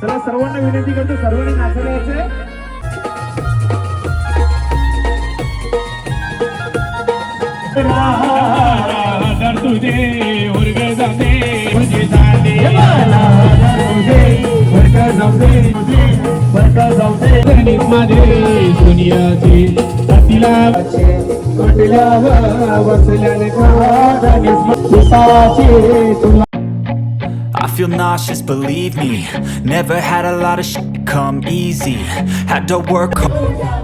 चला सर्वांना विनंती करतो सर्वांनी नाचायला तुझे. गणित माझे दुनियाचे तिला I feel nauseous, believe me. Never had a lot of shit come easy. Had to work hard.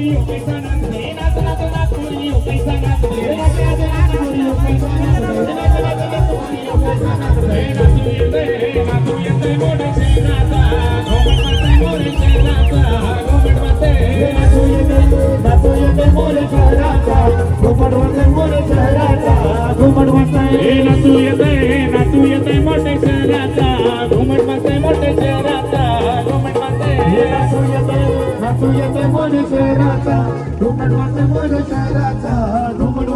Y la tuya te, la tuya te mordes a la ta येते मोरे शहराचा घुमट वाजते शहराचा. घुमट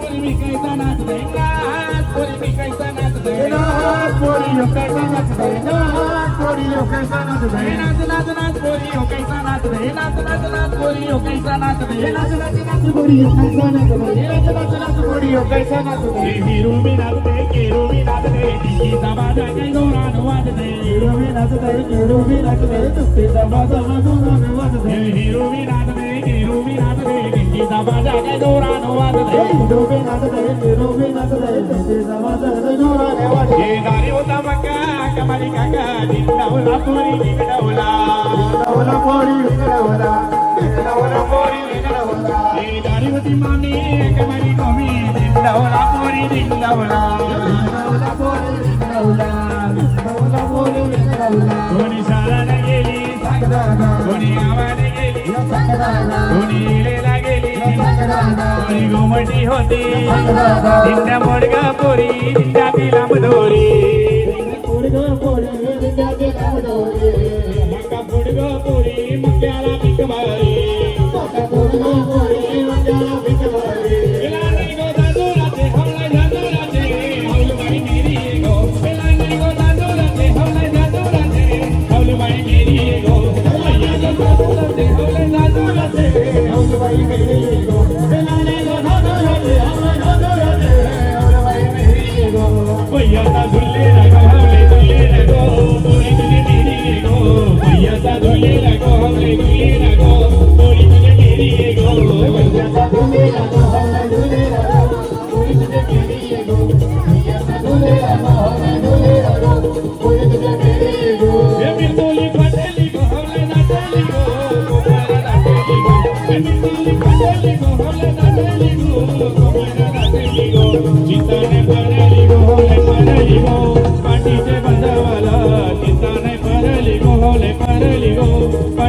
पोरी कैसा नाचते नाच पोरी कैसा नाचते नाच पोरी कैसा नाचते नाच पोरी कैसा नाचते नाच नाच नाच पोरी हो कैसा नाचते नाच नाच नाच हो कैसा नाच नाच नाच हो कैसा नाच नाच नाच हो कैसा नाचते नाचते बाजा काही जोरान वाजते हिरो नाचते नाचते वाजते नाचते नाचते बाजा काही जोरान वाजते हिरो नाचते नाचते वाजते गाडी होता मका कमाली काका पोरी दिंडावला विकरावला पोरी विकरावला विकरावला पोरी विकरावला कोणी शाळाला गेली कोणी गावाला गेली कोणी इलेला गेली कोणी गोमटी होती दिंड्या मोडगा पोरी दिंड्या तिला मधोरी. पोरगं पोरी विद्याचे कावडोरे मका फुडगा पोरी मक्याला पीक मारी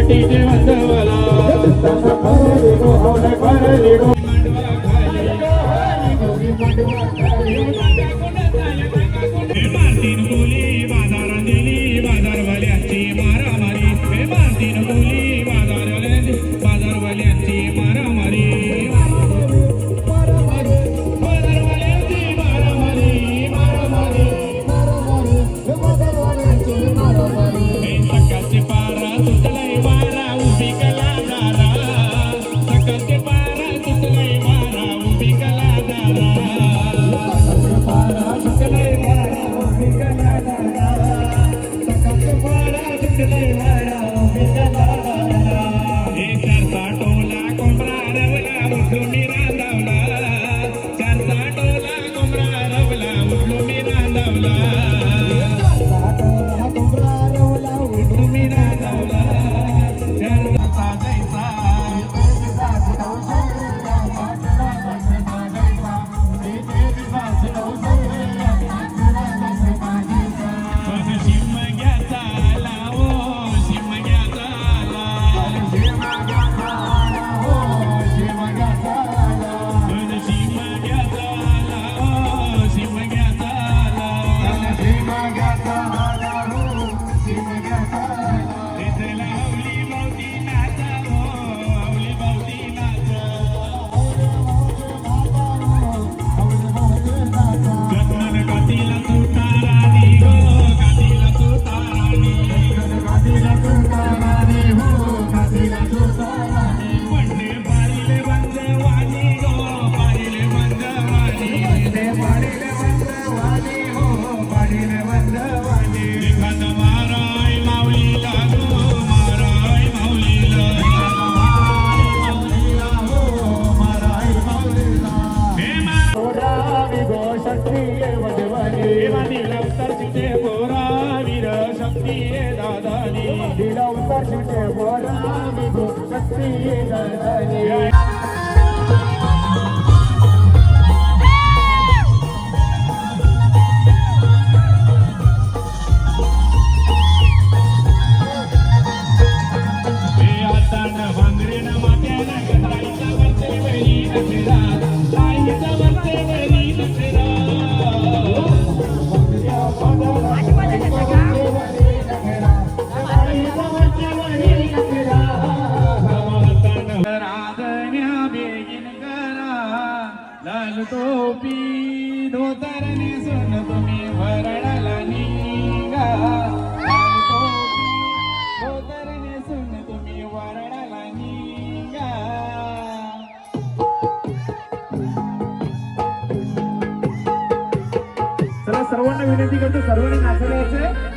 ti te Yeah. लाल टोपी धोतरने सोन तुम्ही वरडाला निघा. लाल टोपी धोतरने सोन तुम्ही वरडाला निघा. चला सर्वांना विनंती करतो सर्वांनी आहे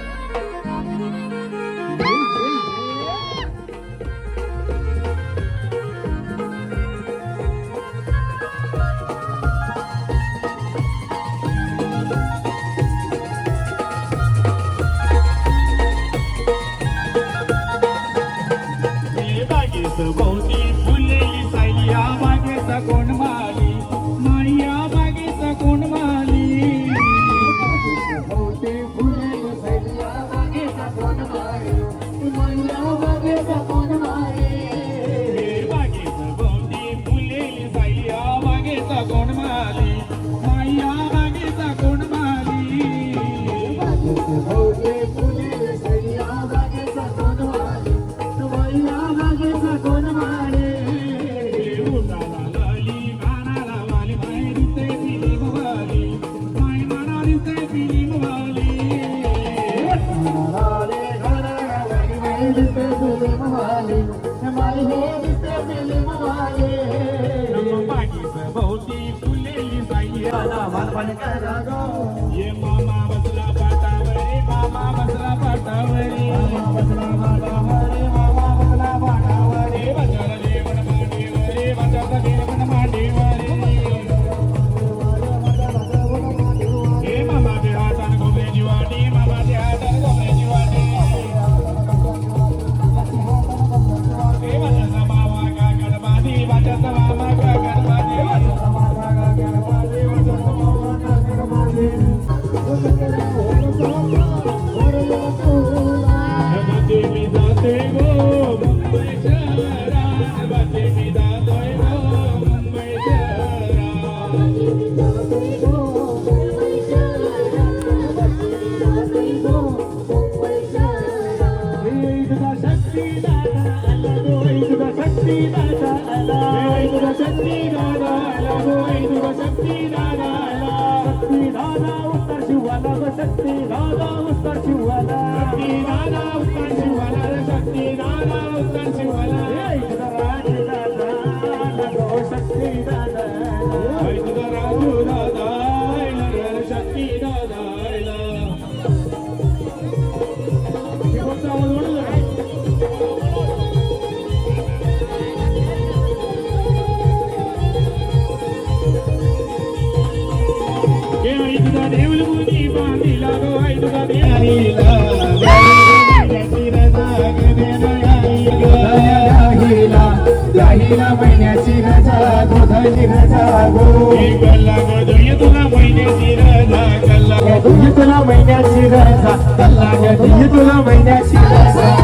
Є Shakti Dada, Uttar Shivala Shakti Dada, Uttar Shivala Shakti Dada, Uttar Shivala राहिला महिन्याची रजा गोधली रजा गो. गल्ला गो जोय तुला महिन्याची रजा गल्ला तुझी तुला महिन्याची रजा कल्ला ग तुझी तुला महिन्याची रजा.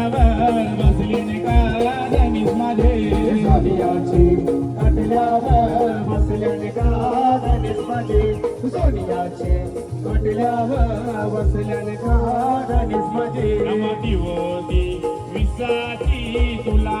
सतिलावर बसले कादनीस माझे सोनियाची काटल्यावर बसल्याने कादनीस माझे सोनियाचे काटल्यावर माझे रमती होती विसाची तुला